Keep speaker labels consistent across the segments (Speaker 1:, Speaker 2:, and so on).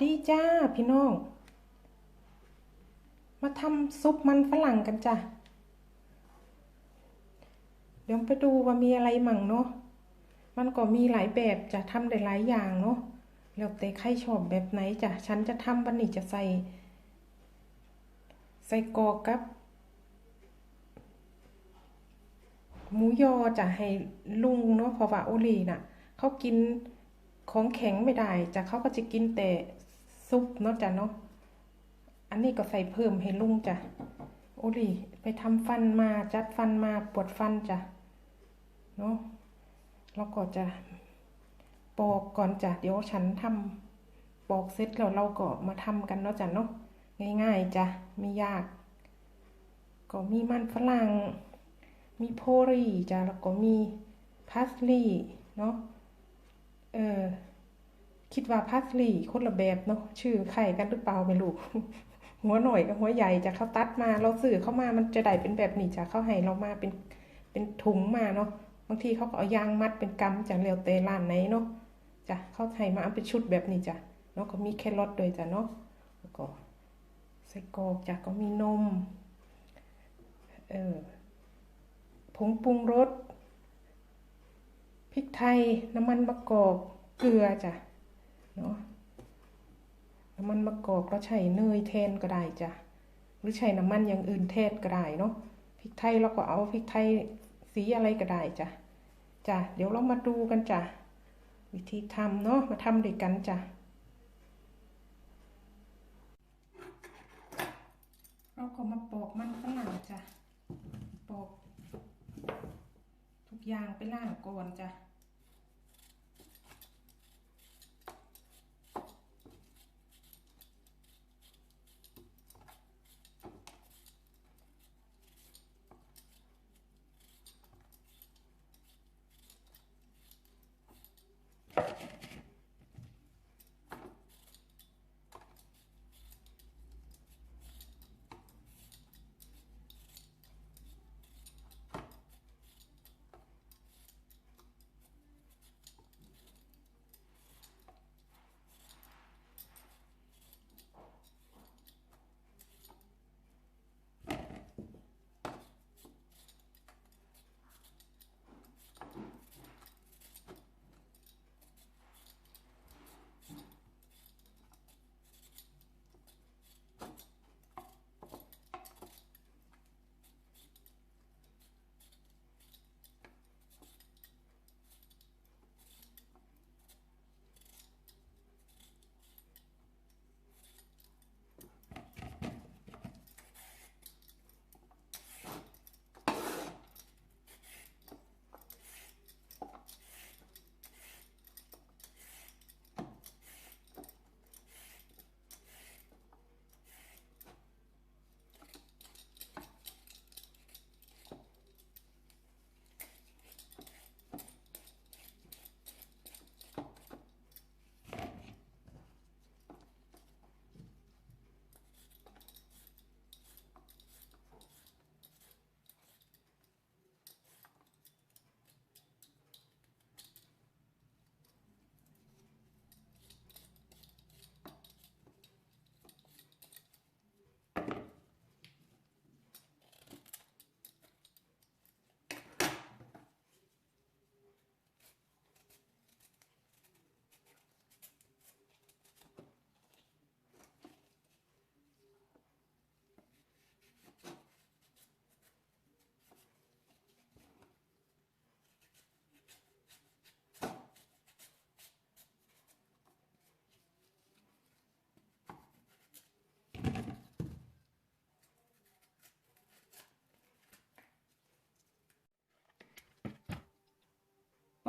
Speaker 1: ดีจ้าพี่น้อง มาทำซุปมันฝรั่งกันจ้ะ เดี๋ยวไปดูว่ามีอะไรมั่งเนาะ มันก็มีหลายแบบจะทำได้หลายอย่างเนาะ แล้วแต่ใครชอบแบบไหนจ้ะ ฉันจะทำวันนี้จะใส่ ใส่กอกกับหมูยอจะให้ลุงเนาะเพราะว่าโอลีน่ะ เขากินของแข็งไม่ได้จะเขาก็จะกินแต่ ซุปเนาะจ้ะเนาะอันนี้ก็ใส่เพิ่มให้ลุงจ้ะโอลีไปทำฟันมาจัดฟันมาปวดฟันจ้ะเนาะแล้วก็จะปอกก่อนจ้ะเดี๋ยวฉันทำปอกเสร็จแล้วเราก็มาทำกันเนาะจ้ะเนาะง่ายๆจ้ะไม่ยาก ก็มีมันฝรั่ง มีโพรีจ้ะแล้วก็มีพาสลีย์เนาะเออ คิดว่าพาสลีคนละแบบเนาะชื่อไข่กันหรือเปล่าไม่รู้หัวหน่อยกับหัวใหญ่จะเขาตัดมาเราซื้อเข้ามามันจะได้เป็นแบบนี้จะเขาให้เรามาเป็นเป็นถุงมาเนาะบางทีเขาก็เอายางมัดเป็นกำจ้ะเรียวเตร้านไหนเนาะจ้ะเขาให้มาเอาเป็นชุดแบบนี้จ้ะแล้วก็มีแครอทด้วยจ้ะเนาะแล้วก็ใส่กอกจ้ะก็มีนมเออผงปรุงรสพริกไทยน้ำมันมะกอกเกลือจ้ะ เนาะน้ำมันมะกอกเราใช้เนยแทนก็ได้จ้ะหรือใช้น้ำมันอย่างอื่นแทนก็ได้เนาะพริกไทยเราก็เอาพริกไทยสีอะไรก็ได้จ้ะจ้ะเดี๋ยวเรามาดูกันจ้ะวิธีทำเนาะมาทำด้วยกันจ้ะเราก็มาปอกมันฝรั่งจ้ะปอกทุกอย่างไปล่างก่อนจ้ะ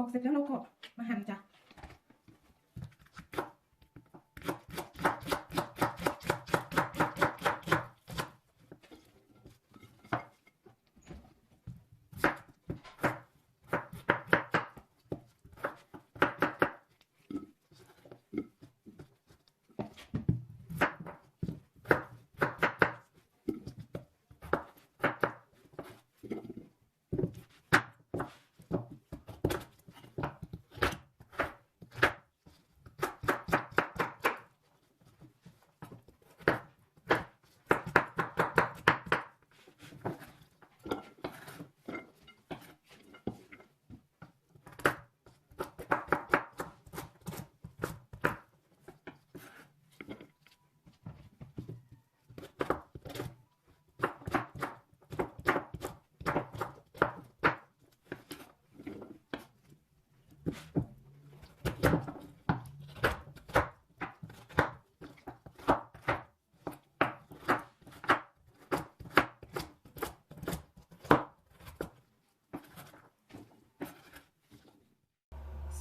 Speaker 1: ออกเสร็จแล้วเราก็มาหั่นจ้ะ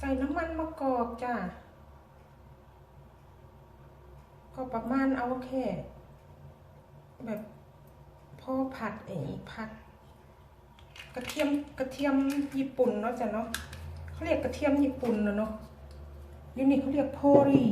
Speaker 1: เน้ำมันมะกอกจ้ะก็ประมาณเอาแค่แบบพอผัดเองผัด กระเทียมกระเทียมญี่ปุ่นเนาะจ้ะเนาะเขาเรียกกระเทียมญี่ปุ่นนะเนาะยูนี่เขาเรียกโพรี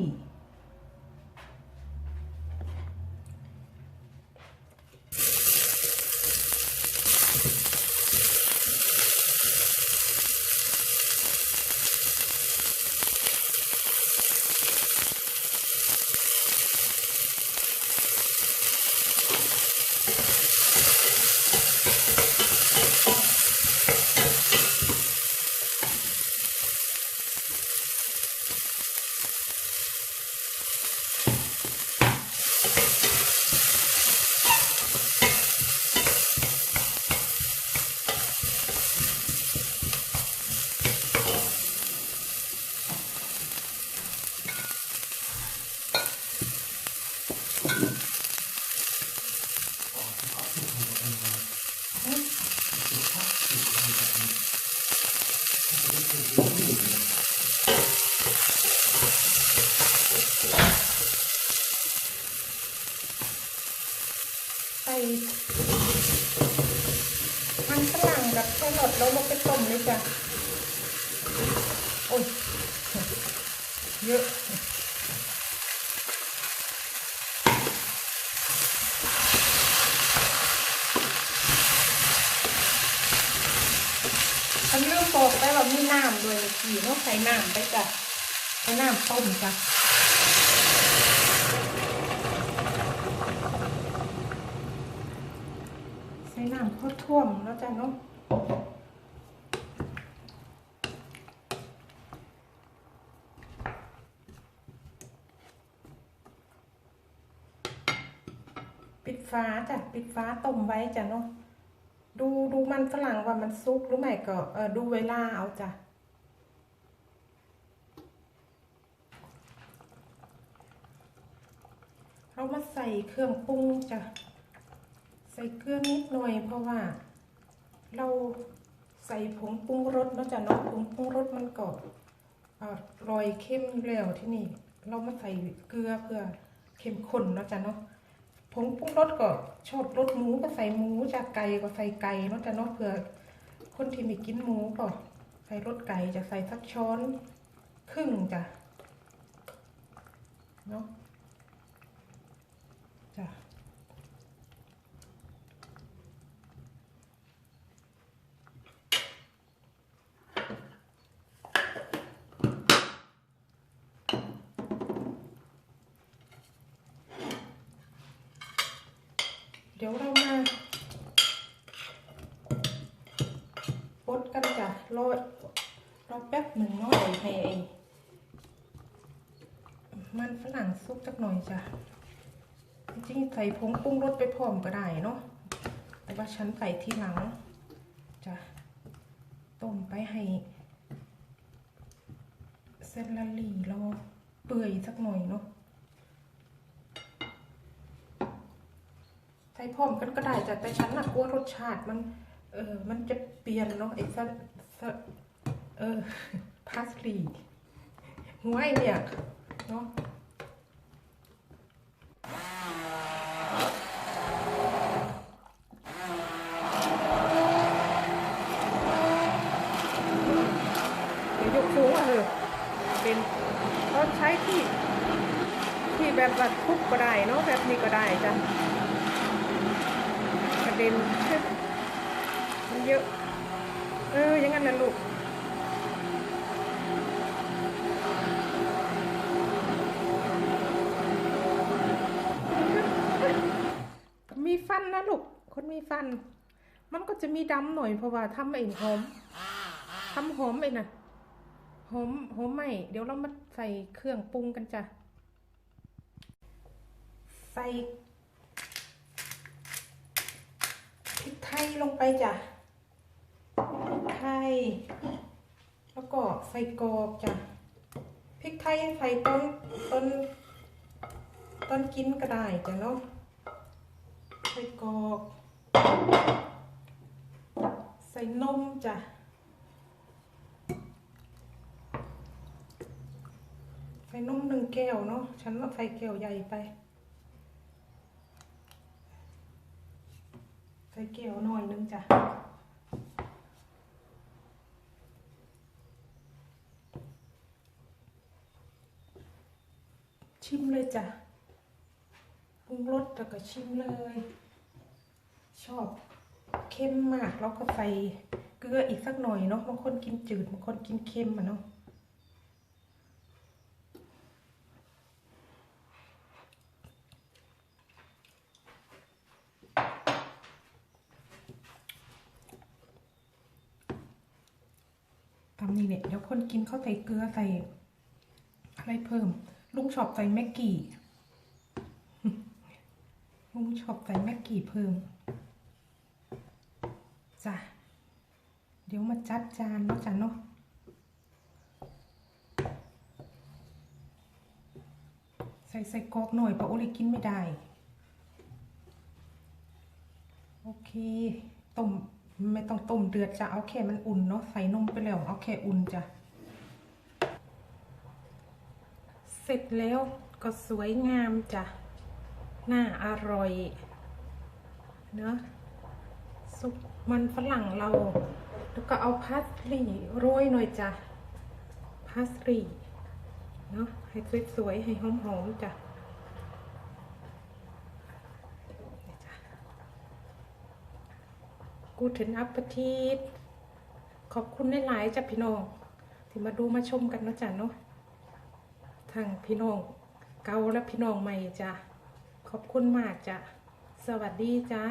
Speaker 1: ส่มันฝรั่งกับแครอทแล้วลงไปต้มเลยจ้ะโอ้ยเยอะอันลืมบอกไปว่ามีน้ำด้วยขี่เนาะใส่น้ำไปจ้ะใส่น้ำต้มจ้ะ ใส่ น้ำข้าวท่วมแล้วจ้ะเนาะปิดฟ้าจ้ะปิดฟ้าต้มไว้จ้ะเนาะดูดูมันฝรั่งว่ามันสุกหรือไม่ก็เออดูเวลาเอาจ้ะเรามาใส่เครื่องปรุงจ้ะ ส่เกลือนิดหน่อยเพราะว่า เราใส่ผงปรุงรสเนาะจ้ะเนาะผงปรุงรสมันก็อร่อยเข้มอยู่แล้วที่นี่ เรามาใส่เกลือเพื่อเข้มข้นเนาะจ้ะเนาะผงปรุงรสก็ชอบรสหมูก็ใส่หมูจากไก่ก็ใส่ไก่เนาะจ้ะเนาะเพื่อคนที่ไม่กินหมูก็ใส่รสไก่จะใส่สักช้อนครึ่งจ้ะเนาะ เดี๋ยวเรามาปดกันจ้ะรอรอแป๊บหนึ่งนาะเดี๋ยให้ไอ้มันฝรั่งซุกจักหน่อยจ้ะ จริงใส่ผงปรุงรสไปพร้อมก็ได้เนาะแต่ว่าฉันใส่ทีหลังจ้ะต้มไปให้เส้นละลี่รอเปื่อยสักหน่อยเนาะ ส่พร้อมกันก็ได้จ้ะแต่ฉันน่ะกลัวรสชาติมัน เออมันจะเปลี่ยนเนาะไอ้ซะซะเออพาสลีหัวไอเนี่ยเนาะยกสูงอะเออเป็นเราใช้ที่ ที่แบบว่าทุบก็ได้เนาะแบบนี้ก็ได้จ้ะ เด็นชึบมันเยอะ เออ อยังงั้นนะลูกมีฟันนะลูก คนมีฟัน มันก็จะมีดำหน่อยเพราะว่าทำไอ้หอมทำหอมไอ้น่ะหอมหอมไหมเดี๋ยวเรามาใส่เครื่องปรุงกันจ้ะ ใส่ ไกไทยลงไปจ้ะพริกไทย แล้วก็ใส่กรอกจ้ะพริกไทยใส่ต้นต้นต้นกินก็ได้จ้ะเนาะใส่กรอก ใส่นมจ้ะใส่นมหนึ่งแก้วเนาะฉันว่าใส่แก้วใหญ่ไป ส่แก้วหน่อยนึงจ้ะชิมเลยจ้ะปรุงรสแล้วก็ชิมเลย ชอบเข้มมากแล้วก็ใส่เกลืออีกสักหน่อยเนาะบางคนกินจืดบางคนกินเค็มอะเนาะ เนี่ยเดี๋ยวคนกินเขาใส่เกลือใส่อะไรเพิ่ม ลุงชอบใส่แม็กกี้ ลุงชอบใส่แม็กกี้เพิ่มจ้ะเดี๋ยวมาจัดจานเนาะจ้ะเนาะใส่ใส่กอกหน่อยเพราะโอลิกินไม่ได้ โอเคต้ม ไม่ต้องต้มเดือดจะเอาแค่มันอุ่นเนาะใส่นมไปแล้วเอาแค่อุ่นจ้ะเสร็จแล้วก็สวยงามจ้ะน่าอร่อยเนอะซุปมันฝรั่งเรา แล้วก็เอาพาสลีโรยหน่อยจ้ะพาสลีเนาะให้สวยๆให้หอมๆจ้ะนี่จ้ะ กูถึงอัปทีตขอบคุณหลายๆจ้ะพี่น้องที่มาดูมาชมกันนะจ๊ะเนาะทางพี่น้องเก่าและพี่น้องใหม่จ้ะขอบคุณมากจ้ะสวัสดีจ้า